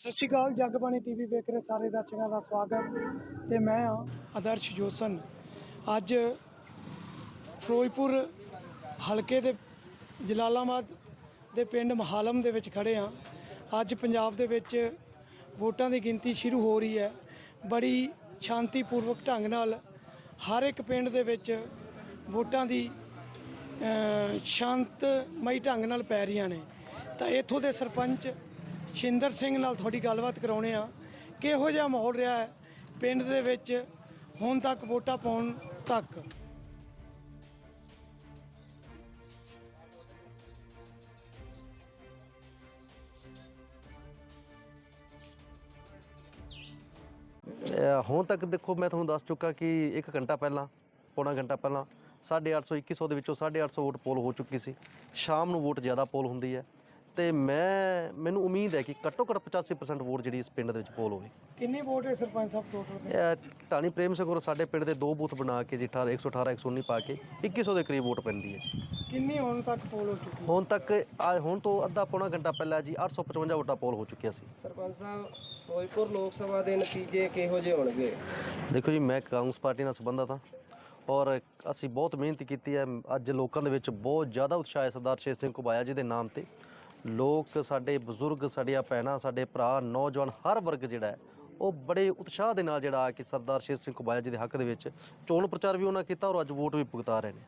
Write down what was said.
ਸਤਿ ਸ਼੍ਰੀ ਅਕਾਲ, ਜਗਬਾਣੀ ਟੀਵੀ ਵੇਖ ਰਹੇ ਸਾਰੇ ਦਰਸ਼ਕਾਂ ਦਾ ਸਵਾਗਤ ਤੇ ਮੈਂ ਹਾਂ ਆਦਰਸ਼ ਜੋਸਨ। ਅੱਜ ਫਿਰੋਜ਼ਪੁਰ ਹਲਕੇ ਦੇ ਜਲਾਲਾਬਾਦ ਦੇ ਪਿੰਡ ਮਹਾਲਮ ਦੇ ਵਿੱਚ ਖੜੇ ਹਾਂ। ਅੱਜ ਪੰਜਾਬ ਦੇ ਵਿੱਚ ਵੋਟਾਂ ਦੀ ਗਿਣਤੀ ਸ਼ੁਰੂ ਹੋ ਰਹੀ ਹੈ। ਬੜੀ ਸ਼ਾਂਤੀਪੂਰਵਕ ਢੰਗ ਨਾਲ ਹਰ ਇੱਕ ਪਿੰਡ ਦੇ ਵਿੱਚ ਵੋਟਾਂ ਦੀ ਸ਼ਾਂਤਮਈ ਢੰਗ ਨਾਲ ਪੈ ਰਹੀਆਂ ਨੇ। ਤਾਂ ਇੱਥੋਂ ਦੇ ਸਰਪੰਚ ਸ਼ਿੰਦਰ ਸਿੰਘ ਨਾਲ ਤੁਹਾਡੀ ਗੱਲਬਾਤ ਕਰਾਉਣੇ ਆ। ਕਿਹੋ ਜਿਹਾ ਮਾਹੌਲ ਰਿਹਾ ਹੈ ਪਿੰਡ ਦੇ ਵਿੱਚ ਹੁਣ ਤੱਕ ਵੋਟਾਂ ਪਾਉਣ ਤੱਕ? ਹੁਣ ਤੱਕ ਦੇਖੋ, ਮੈਂ ਤੁਹਾਨੂੰ ਦੱਸ ਚੁੱਕਾ ਕਿ 1 ਘੰਟਾ ਪਹਿਲਾਂ, ਪੌਣਾ ਘੰਟਾ ਪਹਿਲਾਂ 850 2100 ਦੇ ਵਿੱਚੋਂ 850 ਵੋਟ ਪੋਲ ਹੋ ਚੁੱਕੀ ਸੀ। ਸ਼ਾਮ ਨੂੰ ਵੋਟ ਜ਼ਿਆਦਾ ਪੋਲ ਹੁੰਦੀ ਹੈ। ਤੇ ਮੈਂ ਮੈਨੂੰ ਉਮੀਦ ਹੈ ਕਿ ਘੱਟੋ ਘੱਟ 85% ਵੋਟ ਜਿਹੜੀ ਇਸ ਪਿੰਡ ਦੇ ਵਿੱਚ ਪੋਲ ਹੋਵੇ ਕਿੰਨੀ ਵੋਟ ਹੈ ਸਰਪੰਚ ਸਾਹਿਬ ਟੋਟਲ ਇਹ ਢਾਣੀ ਪ੍ਰੇਮ ਸਿੰਘ ਔਰ ਸਾਡੇ ਪਿੰਡ ਦੇ ਦੋ ਬੂਥ ਬਣਾ ਕੇ ਜੀ 18 118 119 ਪਾ ਕੇ 2100 ਦੇ ਕਰੀਬ ਵੋਟ ਪੈਂਦੀ ਹੈ ਕਿੰਨੀ ਹੁਣ ਤੱਕ ਪੋਲ ਹੋ ਚੁੱਕੀ ਹੁਣ ਤੱਕ ਆ ਹੁਣ ਤੋਂ ਅੱਧਾ ਪੌਣਾ ਘੰਟਾ ਪਹਿਲਾਂ ਜੀ 855 ਵੋਟਾਂ ਪੋਲ ਹੋ ਚੁੱਕੀਆਂ ਸੀ। ਸਰਪੰਚ ਸਾਹਿਬ ਫਿਰੋਜ਼ਪੁਰ ਲੋਕ ਸਭਾ ਦੇ ਨਤੀਜੇ ਕਿਹੋ ਜਿਹੇ ਹੋਣਗੇ? ਦੇਖੋ ਜੀ ਮੈਂ ਕਾਂਗਰਸ ਪਾਰਟੀ ਨਾਲ ਸੰਬੰਧਤ ਹਾਂ ਔਰ ਅਸੀਂ ਬਹੁਤ ਮਿਹਨਤ ਕੀਤੀ ਹੈ। ਅੱਜ ਲੋਕਾਂ ਦੇ ਵਿੱਚ ਬਹੁਤ ਜ਼ਿਆਦਾ ਉਤਸ਼ਾਹ ਹੈ ਸਰਦਾਰ ਸ਼ੇਰ ਸਿੰਘ ਘੁਬਾਇਆ ਜੀ ਦੇ ਨਾਮ ਤੇ। ਲੋਕ, ਸਾਡੇ ਬਜ਼ੁਰਗ, ਸਾਡੀਆਂ ਭੈਣਾਂ, ਸਾਡੇ ਭਰਾ, ਨੌਜਵਾਨ, ਹਰ ਵਰਗ ਜਿਹੜਾ ਉਹ ਬੜੇ ਉਤਸ਼ਾਹ ਦੇ ਨਾਲ ਜਿਹੜਾ ਆ ਕਿ ਸਰਦਾਰ ਸ਼ੇਰ ਸਿੰਘ ਕੁਬਾਇਆ ਜੀ ਦੇ ਹੱਕ ਦੇ ਵਿੱਚ ਚੋਣ ਪ੍ਰਚਾਰ ਵੀ ਉਹਨਾਂ ਕੀਤਾ ਔਰ ਅੱਜ ਵੋਟ ਵੀ ਭੁਗਤਾ ਰਹੇ ਨੇ।